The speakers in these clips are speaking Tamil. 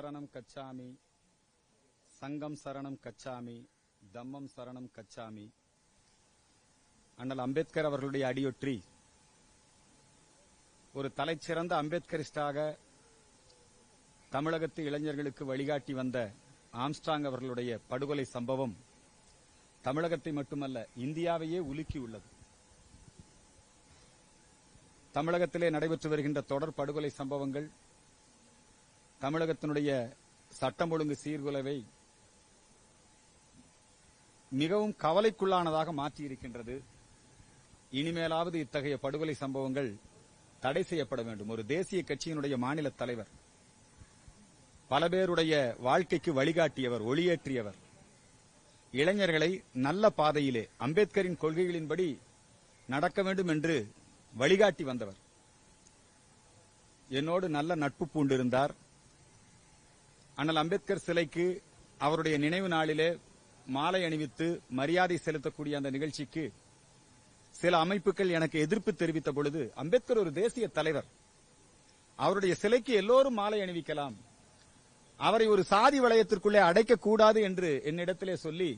சரணம் கச்சாமி. சங்கம் சரணம் கச்சாமி. தம்மம் சரணம் கச்சாமி. அண்ணல் அம்பேத்கர் அவர்களுடைய அடியொற்றி. ஒரு தலைச்சிறந்த அம்பேத்கரிஸ்டாக தமிழகத்து இளைஞர்களுக்கு வழிகாட்டி வந்த ஆம்ஸ்டாங் அவர்களுடைய படுகொலை சம்பவம் தமிழகத்தை மட்டுமல்ல இந்தியாவையே உலுக்கியுள்ளது தமிழகத்திலே நடைபெற்று வருகின்ற தொடர் படுகொலை சம்பவங்கள் தமிழகத்தினுடைய சட்டம் ஒழுங்கு சீர்குலைவை மிகவும் கவலைக்குள்ளானதாக மாற்றியிருக்கின்றது. இனிமேலாவது இத்தகைய படுகொலை சம்பவங்கள் தடை செய்யப்பட வேண்டும். ஒரு தேசிய கட்சியினுடைய மாநில தலைவர் பல பேருடைய வாழ்க்கைக்கு வழிகாட்டியவர் ஒளியேற்றியவர் இளைஞர்களை நல்ல பாதையிலே அம்பேத்கரின் கொள்கைகளின்படி நடக்க வேண்டும் என்று வழிகாட்டி வந்தவர். என்னோடு நல்ல நட்பு பூண்டிருந்தார். அண்ணல் அம்பேத்கர் சிலைக்கு அவருடைய நினைவு நாளிலே மாலை அணிவித்து மரியாதை செலுத்தக்கூடிய அந்த நிகழ்ச்சிக்கு சில அமைப்புகள் எனக்கு எதிர்ப்பு தெரிவித்த பொழுது அம்பேத்கர் ஒரு தேசிய தலைவர். அவருடைய சிலைக்கு எல்லோரும் மாலை அணிவிக்கலாம். அவரை ஒரு சாதி வளையத்திற்குள்ளே அடைக்கக்கூடாது என்று என்னிடத்திலே சொல்லி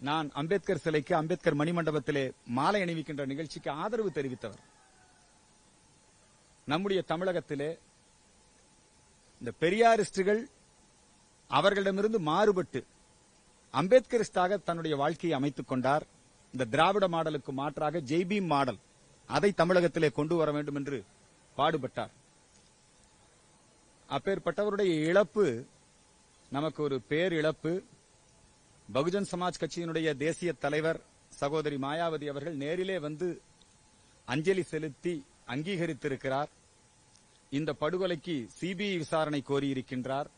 நான் அம்பேத்கர் சிலைக்கு அம்பேத்கர் மணிமண்டபத்திலே மாலை அணிவிக்கின்ற நிகழ்ச்சிக்கு ஆதரவு தெரிவித்தவர். நம்முடைய தமிழகத்திலே இந்த பெரியாரிஸ்டுகள் அவர்களிடமிருந்து மாறுபட்டு அம்பேத்கரிஸ்டாக தன்னுடைய வாழ்க்கையை அமைத்துக் கொண்டார். இந்த திராவிட மாடலுக்கு மாற்றாக ஜெய்பீம் மாடல் அதை தமிழகத்திலே கொண்டு வர வேண்டும் என்று பாடுபட்டார். அப்பேற்பட்டவருடைய இழப்பு நமக்கு ஒரு பேர் இழப்பு பகுஜன் சமாஜ் கட்சியினுடைய தேசிய தலைவர் சகோதரி மாயாவதி அவர்கள் நேரிலே வந்து அஞ்சலி செலுத்தி அங்கீகரித்திருக்கிறார். இந்த படுகொலைக்கு சிபிஐ விசாரணை கோரியிருக்கின்றார்.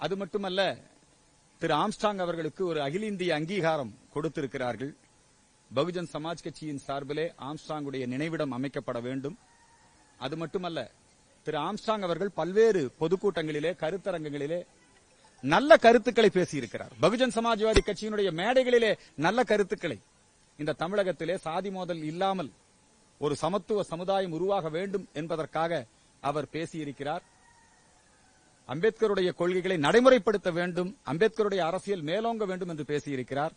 அது மட்டுமல்ல திரு ஆம்ஸ்டாங் அவர்களுக்கு ஒரு அகில இந்திய அங்கீகாரம் கொடுத்திருக்கிறார்கள். பகுஜன் சமாஜ் கட்சியின் சார்பிலே ஆம்ஸ்டாங்குடைய நினைவிடம் அமைக்கப்பட வேண்டும். அது மட்டுமல்ல திரு ஆம்ஸ்டாங் அவர்கள் பல்வேறு பொதுக்கூட்டங்களிலே கருத்தரங்கங்களிலே நல்ல கருத்துக்களை பேசியிருக்கிறார். பகுஜன் சமாஜ்வாதி கட்சியினுடைய மேடைகளிலே நல்ல கருத்துக்களை. இந்த தமிழகத்திலே சாதி மோதல் இல்லாமல் ஒரு சமத்துவ சமுதாயம் உருவாக வேண்டும் என்பதற்காக அவர் பேசியிருக்கிறார். அம்பேத்கருடைய கொள்கைகளை நடைமுறைப்படுத்த வேண்டும் அம்பேத்கருடைய அரசியல் மேலோங்க வேண்டும் என்று பேசியிருக்கிறார்.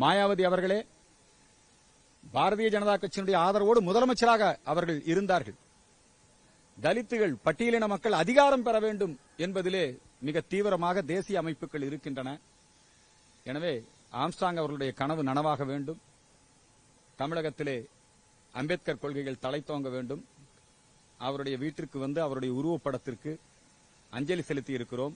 மாயாவதி அவர்களே பாரதிய ஜனதா கட்சியினுடைய ஆதரவோடு முதலமைச்சராக அவர்கள் இருந்தார்கள். தலித்துகள் பட்டியலின மக்கள் அதிகாரம் பெற வேண்டும் என்பதிலே மிக தீவிரமாக தேசிய அமைப்புகள் இருக்கின்றன. எனவே ஆம்ஸ்டாங் அவர்களுடைய கனவு நனவாக வேண்டும். தமிழகத்திலே அம்பேத்கர் கொள்கைகள் தலை தோங்க வேண்டும். அவருடைய வீட்டிற்கு வந்து அவருடைய உருவப்படத்திற்கு அஞ்சலி செலுத்தி இருக்கிறோம்.